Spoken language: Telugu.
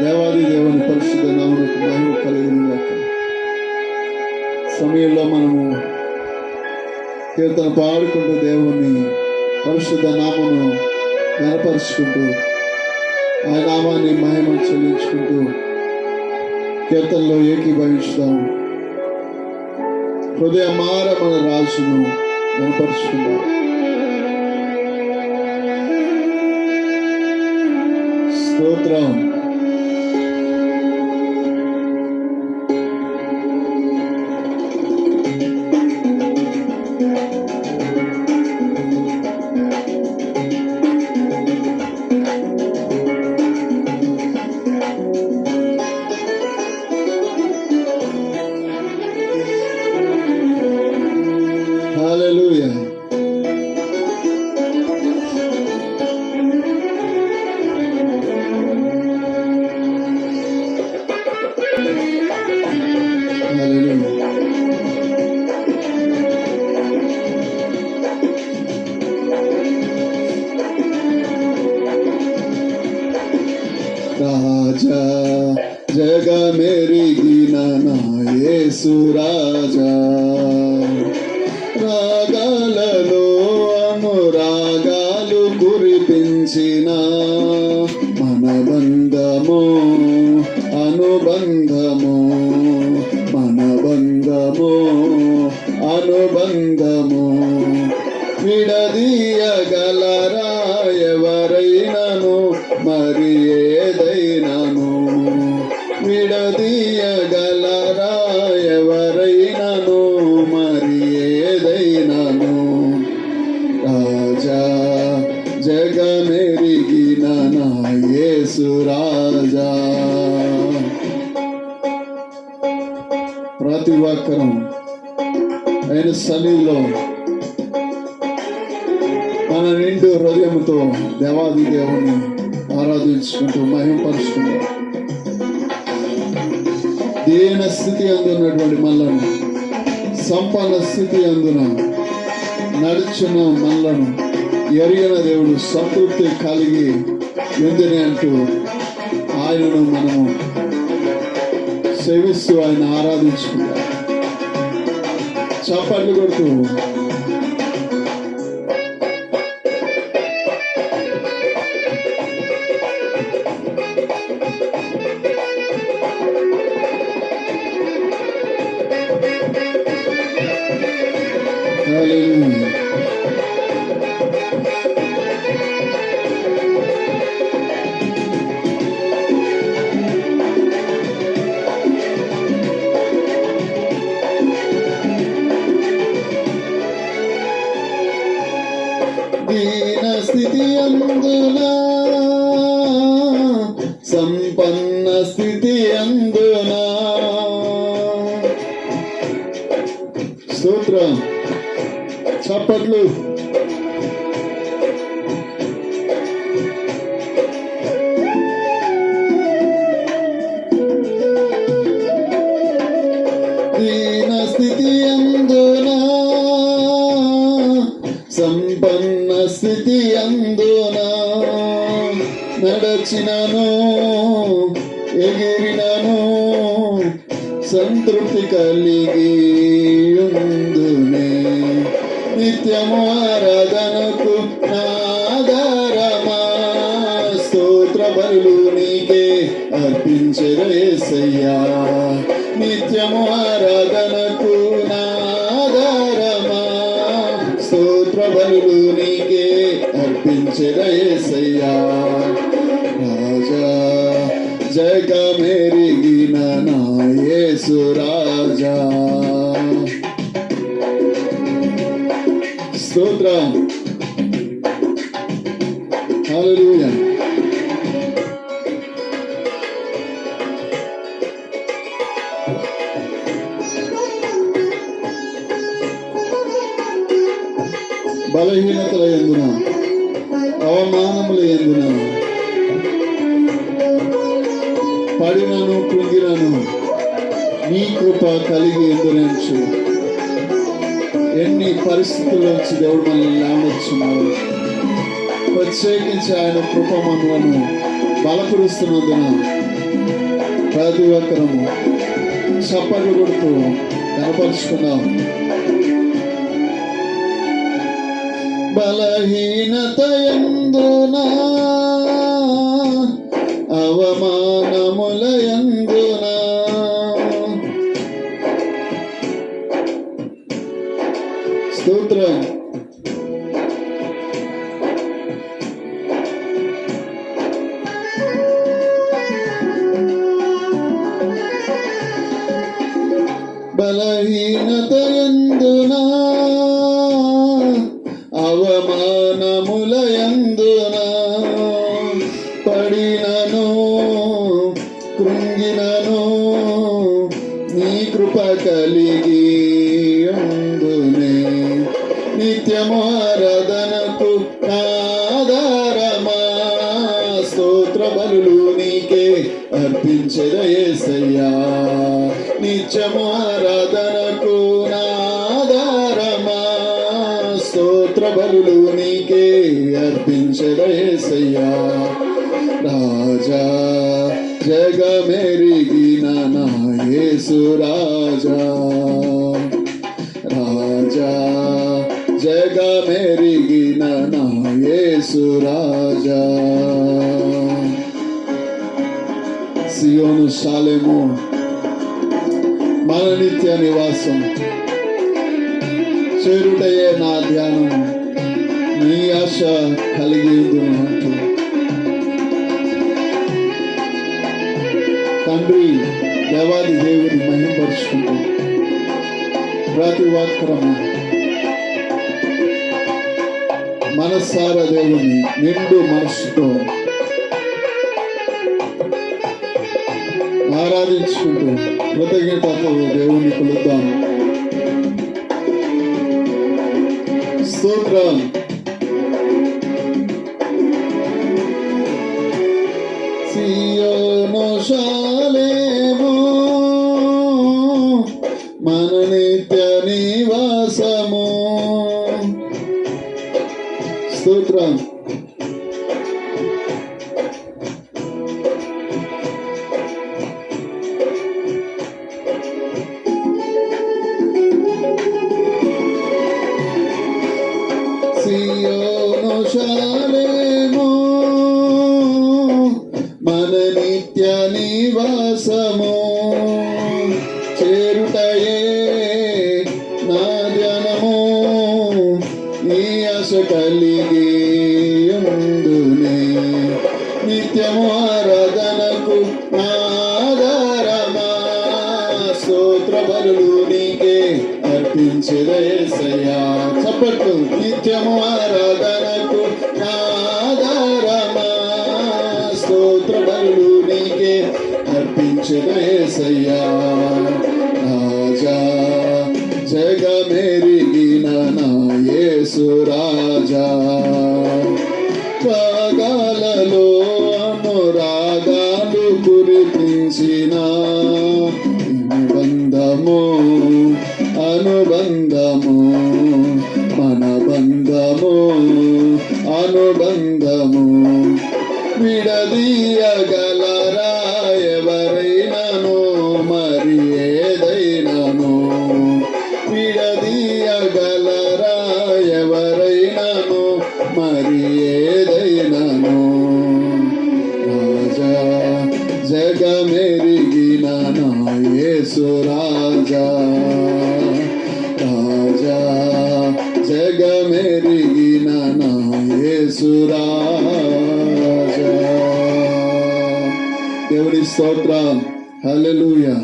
దేవాది దేవుని పరిశుద్ధ నామకు మహిమ కలిగిన సమయంలో మనము కీర్తన పాడుకుంటూ దేవుని పరిశుద్ధ నామను గనపరుచుకుంటూ ఆ నామాన్ని మహిమ చెల్లించుకుంటూ కీర్తనలో ఏకీభవించుదాం హృదయ మార మన రాజును గనపరుచుకుందాం స్తోత్రం హల్లెలూయా ప్రేమించిన మన బంధము అనుబంధము మన బంధము అనుబంధము. విడదీయగలరా ఎవరైనను మరి రాజా ప్రతి ఒక్కరం ఆయన సన్నిధిలో మన నిండు హృదయంతో దేవాది దేవుని ఆరాధించుకుంటూ మహిమపరుచుకుంటాం దీన స్థితి అందున్నటువంటి మనలను సంపన్న స్థితి అందున నడుచున్న మనలను ఎరిగిన దేవుడు సంతృప్తి కలిగి ఎందుని అంటూ ఆయనను మనము సేవిస్తూ ఆయన ఆరాధించుకుంటాం చప్పట్లు కొడుతూ Hallelujah. స్థితి అందున సంపన్న స్థితి అందున సూత్రం చప్పట్లు. వచ్చినాను ఎగిరినాను సంతృప్తి కలిగి ఉందునే నిత్యము ఆరాధనకు నాదారమా స్తోత్ర బలు నీకే అర్పించరేసయ్యా నిత్యము ఆరాధనకు నాదారమా స్తోత్ర బలు నీకే అర్పించరేసయ్యా జగమెరిగిన నా యేసు రాజా స్తోత్రం హల్లెలూయా బలహీనతల ఎందున అవమానముల ఎందున పడినను కృంగినను నీ కృప కలిగి ఎదురించు ఎన్ని పరిస్థితుల నుంచి దేవుడు మనల్ని లేవనొచ్చున్నాడు ప్రత్యేకించి ఆయన కృప మనలను బలపరుస్తున్నందున ప్రతి ఒక్కరము చప్పట్లు కొడుతూ కనపరుచుకున్నాం బలహీనత ఎందునా బలహీనత ఎందునా అవమానముల ఎందునా పడినను కృంగినను నీ కృప కలిగి అందునే నిత్యము ఆరాధనకు ఆధారమా? స్తోత్ర బలులు నీకే అర్పించదయేసయ్యా. నిత్యము స్తోత్ర బలులు నీకే అర్పించదయేసయ్యా రాజా జగమెరిగిన నా యేసు రాజా రాజా జగమెరిగిన నా యేసు రాజా సియోను శాలెము మన నిత్య నివాసం చేరుటయే నా ధ్యానం. నీ ఆశ కలిగేది అంటూ తండ్రి దేవాది దేవుని మహింపరుచుకుంటూ ప్రతి ఒక్కరము మనస్సార దేవుని నిండు మనస్సుతో ఆరాధించుకుంటూ కృతజ్ఞతతో దేవుని కొలుద్దాము స్తోత్రం సియోను మన నిత్య నివాసము చేరుటయే నా జనము నీ ఆశ కలిగి ఉండునే. నిత్యము ఆరాధనకు ఆధారమా? స్తోత్ర బలు నీకే అర్పించదయసయ్యా చప్పట్లు నిత్యము ఆరాధన అర్పించదయసయ్యా రాజా జగమెరిగిన నా యేసు రాజా. రాగాలలో అనురాగాలు కురిపించిన అనుబంధము అనుబంధము మన బంధము అనుబంధము. విడదీయగలరా యేసు రాజా రాజా జగమెరిగిన నా యేసు రాజా దేవుడి స్తోత్రం హల్లెలూయా